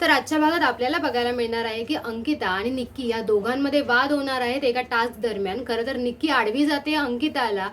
तर आजच्या भागात आपल्याला बघायला मिळणार आहे की अंकिता आणि निक्की या दोघांमध्ये वाद होणार आहेत एका टास्क दरम्यान. खरं तर निक्की आडवी जाते अंकिताला.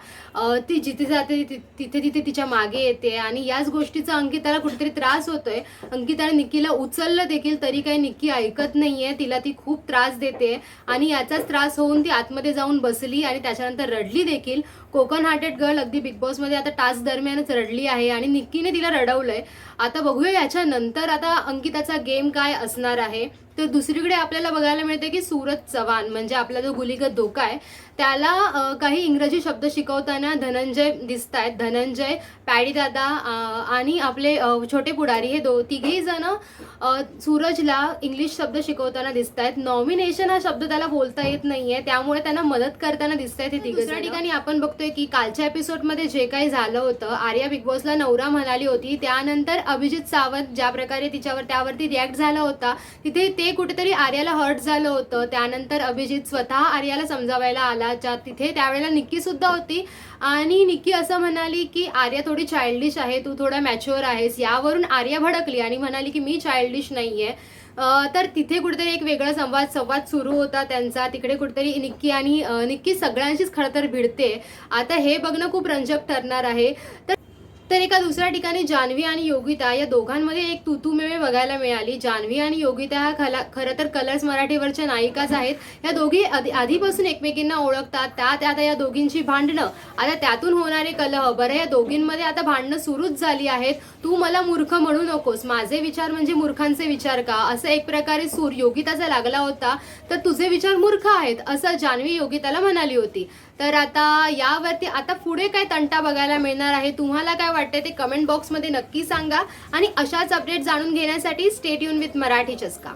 ती जिथे जाते तिथे तिथे तिच्यामागे येते आणि याच गोष्टीचा अंकिताला कुठेतरी त्रास होतोय. अंकिताने निक्कीला उचललं देखील तरी काही निक्की ऐकत नाहीये. तिला ती खूप त्रास देते आणि याचाच त्रास होऊन ती आतमध्ये जाऊन बसली आणि त्याच्यानंतर रडली देखील. कोकण हार्टेड गर्ल अगदी बिग बॉसमध्ये आता टास्क दरम्यानच रडली आहे आणि निक्कीने तिला रडवलंय. आता बघूया याच्यानंतर आता अंकिताचा गेम काय असणार आहे. तर दुसरीकडे आपल्याला बघायला मिळते की सूरज चव्हाण म्हणजे आपला जो गुलीगत धोका आहे त्याला काही इंग्रजी शब्द शिकवताना धनंजय दिसत आहेत धनंजय पॅडीदादा आणि आपले छोटे पुढारी हे दो तिघेही जण सूरजला इंग्लिश शब्द शिकवताना दिसत आहेत नॉमिनेशन हा शब्द त्याला बोलता येत नाहीये त्यामुळे त्यांना मदत करताना दिसत आहेत हे तिघ दुसऱ्या ठिकाणी आपण बघतोय की कालच्या एपिसोडमध्ये जे काही झालं होतं आर्या बिग बॉसला नवरा म्हणाली होती. त्यानंतर अभिजित सावंत ज्या प्रकारे तिच्यावर त्यावरती रिॲक्ट झाला होता तिथे ते ते कुठेतरी आर्याला हर्ट झालं होतं. त्यानंतर अभिजित स्वतः आर्याला समजावायला आला. ज्या तिथे त्यावेळेला निक्की सुद्धा होती. आणि निक्की असं म्हणाली की आर्या थोडी चाइल्डिश आहे. तू थोडा मॅच्युअर आहेस. यावरून आर्या भडकली आणि म्हणाली की मी चाइल्डिश नाही आहे तर तिथे कुठेतरी एक वेगळा संवाद संवाद सुरू होता त्यांचा. तिकडे कुठेतरी निक्की आणि निक्की सगळ्यांशीच खरं तर भिडते. आता हे बघणं खूप रंजक ठरणार आहे. तर तर एका दुसऱ्या ठिकाणी जान्हवी आणि योगिता या दोघांमध्ये एक तुतुमेवे बघायला मिळाली. जान्हवी आणि योगिता ह्या खला खरं तर कलर्स मराठीवरच्या नायिकाच आहेत. या दोघी आधी आधीपासून एकमेकींना ओळखतात. त्यात आता या दोघींची भांडणं. आता त्यातून होणारे कलह. बरं या दोघींमध्ये आता भांडणं सुरूच झाली आहेत. तू मला मूर्ख म्हणू नकोस. माझे विचार म्हणजे मूर्खांचे विचार का? असं एक प्रकारे सूर योगिताचा लागला होता. तर तुझे विचार मूर्ख आहेत असं जान्हवी योगिताला म्हणाली होती. तर आता यावरती आता पुढे काय तंटा बघायला मिळणार आहे? तुम्हाला काय वाटते ते कमेंट बॉक्समध्ये नक्की सांगा आणि अशाच अपडेट जाणून घेण्यासाठी स्टेट युन विथ मराठी चस्का.